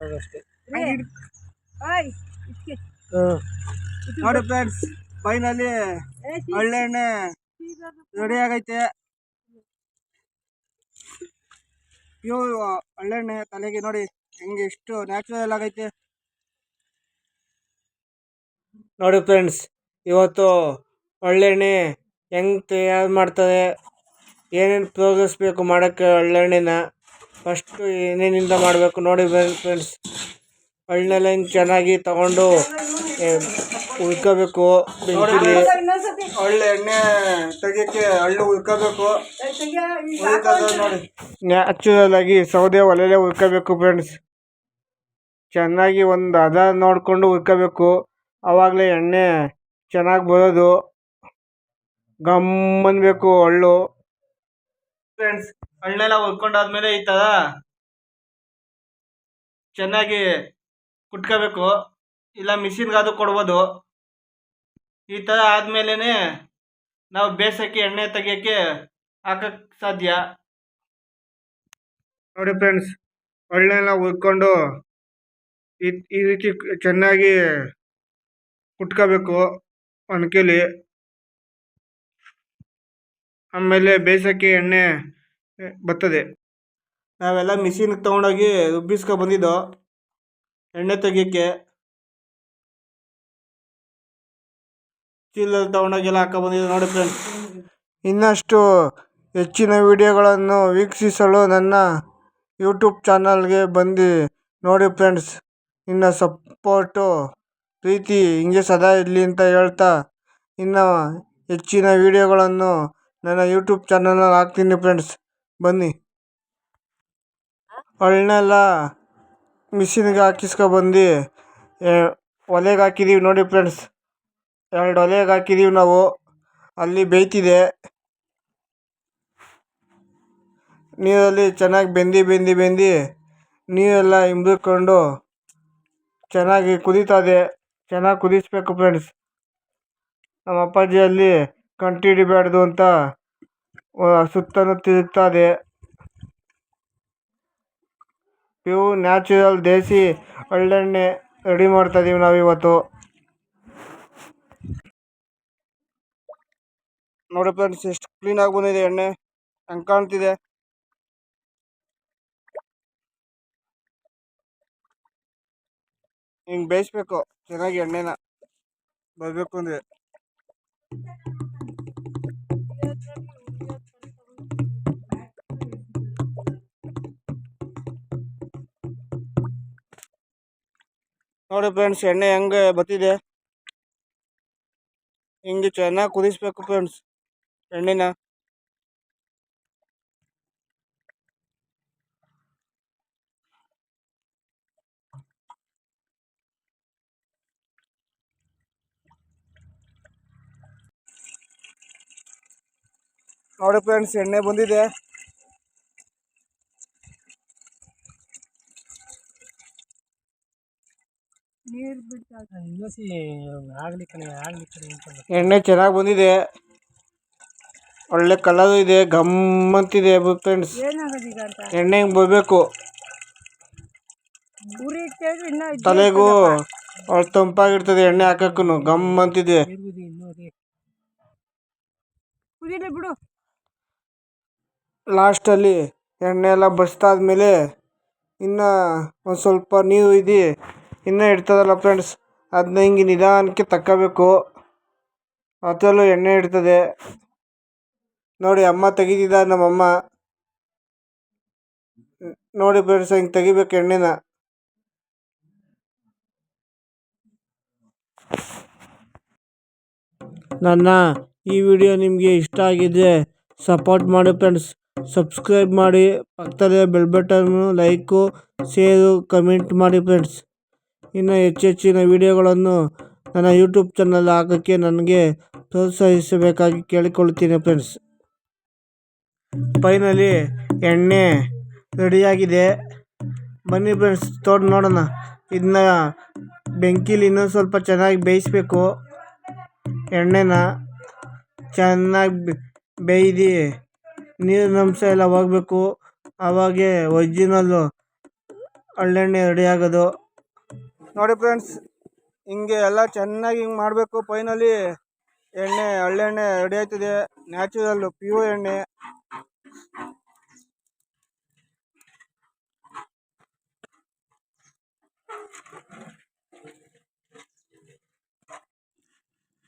ಅಷ್ಟೇ. ನೋಡಿ friends finally ಒಳ್ಳೆಣ್ಣೆ ಒಳ್ಳೆ ಎಣ್ಣೆ ರೆಡಿ ಆಗೈತೆ. ಪ್ಯೂರ್ ಒಳ್ಳೆಣ್ಣೆ ತಲೆಗೆ ನೋಡಿ ಹೆಂಗೆ ಎಷ್ಟು ನ್ಯಾಚುರಲ್ ಆಗೈತೆ. ನೋಡಿ ಫ್ರೆಂಡ್ಸ್ ಇವತ್ತು ಒಳ್ಳೆಣ್ಣೆ ಹೆಂಗೆ ತಯಾರು ಮಾಡ್ತಾರೆ ಏನೇನು ಪ್ರೋಗ್ರೆಸ್ ಬೇಕು ಮಾಡೋಕ್ಕೆ ಒಳ್ಳೆಣ್ಣೆನ. ಫಸ್ಟು ಏನೇನಿಂದ ಮಾಡಬೇಕು ನೋಡಿ ಫ್ರೆಂಡ್ಸ್ ಹಣ್ಣೆಲ್ಲ ಹಿಂಗೆ ಚೆನ್ನಾಗಿ ತಗೊಂಡು ಉಳ್ಕೋಬೇಕು ಬೆಂಕಿಲಿ. ಒಳ್ಳೆ ಎಣ್ಣೆ ತೆಗಿಯಕ್ಕೆ ಹಳ್ಳು ಉಳ್ಕೋಬೇಕು. ನೋಡಿ. ನ್ಯಾಚುರಲ್ ಆಗಿ ಸೌದೆ ಒಲೆಯಲ್ಲೇ ಉಳ್ಕೋಬೇಕು ಫ್ರೆಂಡ್ಸ್ ಚೆನ್ನಾಗಿ ಒಂದು ಅದ ನೋಡಿಕೊಂಡು ಉಳ್ಕೋಬೇಕು. ಆವಾಗಲೇ ಎಣ್ಣೆ ಚೆನ್ನಾಗಿ ಬರೋದು. ಗಮ್ಮನ್ಬೇಕು ಹಳ್ಳು. ಫ್ರೆಂಡ್ಸ್ ಹಳ್ಳೆಲ್ಲ ಹುರ್ಕೊಂಡಾದ್ಮೇಲೆ ಈ ಥರ ಚೆನ್ನಾಗಿ ಕುಟ್ಕೋಬೇಕು. ಇಲ್ಲ ಮಿಷಿನ್ಗಾದ್ರೂ ಕೊಡ್ಬೋದು. ಈ ಥರ ಆದ್ಮೇಲೆ ನಾವು ಬೇಸಕ್ಕೆ ಎಣ್ಣೆ ತೆಗಿಯೋಕ್ಕೆ ಹಾಕಕ್ಕೆ ಸಾಧ್ಯ. ನೋಡಿ ಫ್ರೆಂಡ್ಸ್ ಒಳ್ಳೆಲ್ಲ ಹುರ್ಕೊಂಡು ಈ ಈ ರೀತಿ ಚೆನ್ನಾಗಿ ಕುಟ್ಕೋಬೇಕು ಒಣಕೆಲಿ ಆಮೇಲೆ ಬೇಸಕ್ಕೆ ಎಣ್ಣೆ ಬರ್ತದೆ. ನಾವೆಲ್ಲ ಮಿಷಿನ್ಗೆ ತೊಗೊಂಡೋಗಿ ರುಬ್ಬಿಸ್ಕೊ ಬಂದಿದ್ದು. ಎಣ್ಣೆ ತೆಗಿಯೋಕ್ಕೆ. ಚೀಲದಲ್ಲಿ ತೊಗೊಂಡೋಗೆಲ್ಲ ಹಾಕೊ ನೋಡಿ ಫ್ರೆಂಡ್ಸ್ ಇನ್ನಷ್ಟು ಹೆಚ್ಚಿನ ವಿಡಿಯೋಗಳನ್ನು ವೀಕ್ಷಿಸಲು ನನ್ನ ಯೂಟ್ಯೂಬ್ ಚಾನಲ್ಗೆ ಬಂದು ನೋಡಿ ಫ್ರೆಂಡ್ಸ್ ನಿನ್ನ ಸಪೋರ್ಟು ಪ್ರೀತಿ ಹಿಂಗೆ ಸದಾ ಇರಲಿ ಅಂತ ಹೇಳ್ತಾ ಇನ್ನು ಹೆಚ್ಚಿನ ವಿಡಿಯೋಗಳನ್ನು ನನ್ನ ಯೂಟ್ಯೂಬ್ ಚಾನಲಲ್ಲಿ ಹಾಕ್ತೀನಿ ಫ್ರೆಂಡ್ಸ್ ಬನ್ನಿ. ಒಳ್ಳೆಲ್ಲ ಮಿಷಿನ್ಗೆ ಹಾಕಿಸ್ಕೊಬಂದು ಒಲೆಗೆ ಹಾಕಿದ್ದೀವಿ ನೋಡಿ ಫ್ರೆಂಡ್ಸ್. ಎರಡು ಒಲೆಗೆ ಹಾಕಿದ್ದೀವಿ ನಾವು. ಅಲ್ಲಿ ಬೇಯ್ತಿದೆ. ನೀರಲ್ಲಿ ಚೆನ್ನಾಗಿ ಬೆಂದು ಬೆಂದು ಬೆಂದು ನೀರೆಲ್ಲ ಇಂಬ್ಕೊಂಡು ಚೆನ್ನಾಗಿ ಕುದೀತದೆ. ಚೆನ್ನಾಗಿ ಕುದಿಸ್ಬೇಕು ಫ್ರೆಂಡ್ಸ್. ನಮ್ಮ ಅಪ್ಪಾಜಿ ಅಲ್ಲಿ ಕಂಟಿ ಹಿಡಿಬಾರ್ದು ಅಂತ ಸುತ್ತಲೂ ತಿರುಗ್ತದೆ. ಇವು ನ್ಯಾಚುರಲ್ ದೇಸಿ ಒಳ್ಳೆಣ್ಣೆ ರೆಡಿ ಮಾಡ್ತಾ ಇದೀವಿ ನಾವು ಇವತ್ತು ನೋಡಿ ಫ್ರೆಂಡ್ಸ್, ಎಷ್ಟು ಕ್ಲೀನಾಗಿ ಬಂದಿದೆ ಎಣ್ಣೆ. ಹಂಗೆ ಕಾಣ್ತಿದೆ? ಹಿಂಗ್ ಬೇಯಿಸ್ಬೇಕು, ಚೆನ್ನಾಗಿ ಎಣ್ಣೆನ ಬರಬೇಕು ಅಂದರೆ. ನೋಡಿ ಫ್ರೆಂಡ್ಸ್ ಎಣ್ಣೆ ಹೆಂಗೆ ಬತ್ತಿದೆ? ಹಿಂಗೆ ಚೆನ್ನಾಗಿ ಕುದಿಸ್ಬೇಕು ಫ್ರೆಂಡ್ಸ್ ಎಣ್ಣೆನ. ನೋಡಿ ಫ್ರೆಂಡ್ಸ್ ಎಣ್ಣೆ ಬಂದಿದೆ ನೀರ್ ಬಿಡ್ತಾ ಎಣ್ಣೆ ಚೆನ್ನಾಗಿ ಬಂದಿದೆ. ಒಳ್ಳೆ ಕಲರ್ ಇದೆ ಗಮ್ ಅಂತಿದೆ ಫ್ರೆಂಡ್ಸ್ ಎಣ್ಣೆ ಹಿಂಗೆ ಬರಬೇಕು? ತಲೆಗೂ. ಒಳ್ಳೆ ತಂಪಾಗಿರ್ತದೆ ಎಣ್ಣೆ ಹಾಕಕ್ಕೂ ಗಮ್ ಅಂತಿದೆ ಕುದೀಲಿ ಬಿಡು. ಲಾಸ್ಟಲ್ಲಿ ಎಣ್ಣೆ ಎಲ್ಲ ಬಸ್ತಾದ್ಮೇಲೆ ಇನ್ನು ಒಂದು ಸ್ವಲ್ಪ ನೀರು ಇದ್ದು ಇನ್ನೂ ಇಡ್ತದಲ್ಲ ಫ್ರೆಂಡ್ಸ್ ಅದನ್ನ ಹಿಂಗೆ ನಿಧಾನಕ್ಕೆ ತಕ್ಕೋಬೇಕು. ಅದರಲ್ಲೂ ಎಣ್ಣೆ ಇಡ್ತದೆ ನೋಡಿ, ಅಮ್ಮ ತೆಗಿತಿದ್ದ ನಮ್ಮಮ್ಮ. ನೋಡಿ ಫ್ರೆಂಡ್ಸ್ ಹಿಂಗೆ ತೆಗಿಬೇಕು ಎಣ್ಣೆನ. ನನ್ನ, ಈ ವಿಡಿಯೋ ನಿಮಗೆ ಇಷ್ಟ ಆಗಿದೆ ಸಪೋರ್ಟ್ ಮಾಡಿ ಫ್ರೆಂಡ್ಸ್ ಸಬ್ಸ್ಕ್ರೈಬ್ ಮಾಡಿ ಪಕ್ಕದಲ್ಲೇ ಬೆಲ್ ಬಟನ್ನು ಲೈಕು ಶೇರು ಕಮೆಂಟ್ ಮಾಡಿ ಫ್ರೆಂಡ್ಸ್ ಇನ್ನು ಹೆಚ್ಚೆಚ್ಚಿನ ವಿಡಿಯೋಗಳನ್ನು ನನ್ನ ಯೂಟ್ಯೂಬ್ ಚಾನಲ್ ಹಾಕೋಕ್ಕೆ ನನಗೆ ಪ್ರೋತ್ಸಾಹಿಸಬೇಕಾಗಿ ಕೇಳಿಕೊಳ್ಳುತ್ತೀನಿ ಫ್ರೆಂಡ್ಸ್. ಫೈನಲಿ ಎಣ್ಣೆ ರೆಡಿಯಾಗಿದೆ. ಬನ್ನಿ ಫ್ರೆಂಡ್ಸ್, ತೋಡ್ ನೋಡೋಣ. ಇದನ್ನ ಬೆಂಕಿಲಿ ಇನ್ನೂ ಸ್ವಲ್ಪ ಚೆನ್ನಾಗಿ ಬೇಯಿಸ್ಬೇಕು. ಎಣ್ಣೆನ ಚೆನ್ನಾಗಿ ಬೇಯ್ದು ನೀರಿನ ಅಂಶ ಎಲ್ಲ ಹೋಗ್ಬೇಕು. ಆವಾಗೆ ಒರಿಜಿನಲ್ಲು ಹಳ್ಳೆಣ್ಣೆ ರೆಡಿ ಆಗೋದು ನೋಡಿ ಫ್ರೆಂಡ್ಸ್, ಹಿಂಗೆ ಎಲ್ಲ ಚೆನ್ನಾಗಿ ಹಿಂಗೆ ಮಾಡಬೇಕು. ಫೈನಲಿ ಎಣ್ಣೆ, ಹಳ್ಳೆಣ್ಣೆ ರೆಡಿ ಆಯ್ತಿದೆ. ನ್ಯಾಚುರಲ್ ಪ್ಯೂರ್ ಎಣ್ಣೆ.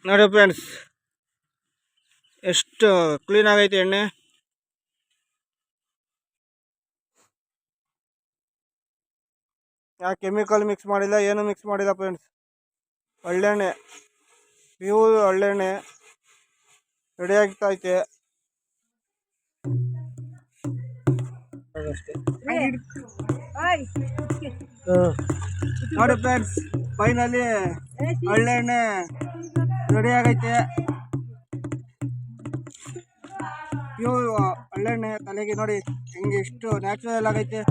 ನೋಡಿ ಫ್ರೆಂಡ್ಸ್, ಎಷ್ಟು ಕ್ಲೀನ್ ಆಗೈತೆ ಎಣ್ಣೆ. ಯಾವ ಕೆಮಿಕಲ್ ಮಿಕ್ಸ್ ಮಾಡಿಲ್ಲ ಏನು ಮಿಕ್ಸ್ ಮಾಡಿಲ್ಲ ಫ್ರೆಂಡ್ಸ್ ಒಳ್ಳೆಣ್ಣೆ ಪ್ಯೂರ್ ಒಳ್ಳೆಣ್ಣೆ ರೆಡಿ ಆಗ್ತೈತೆ. ನೋಡಿ ಫ್ರೆಂಡ್ಸ್ ಫೈನಲಿ ಒಳ್ಳೆಣ್ಣೆ ರೆಡಿ ಆಗೈತೆ. ಪ್ಯೂರ್ ಒಳ್ಳೆಣ್ಣೆ ತಲೆಗೆ ನೋಡಿ ಹೆಂಗೆ ಎಷ್ಟು ನ್ಯಾಚುರಲ್ ಆಗೈತೆ.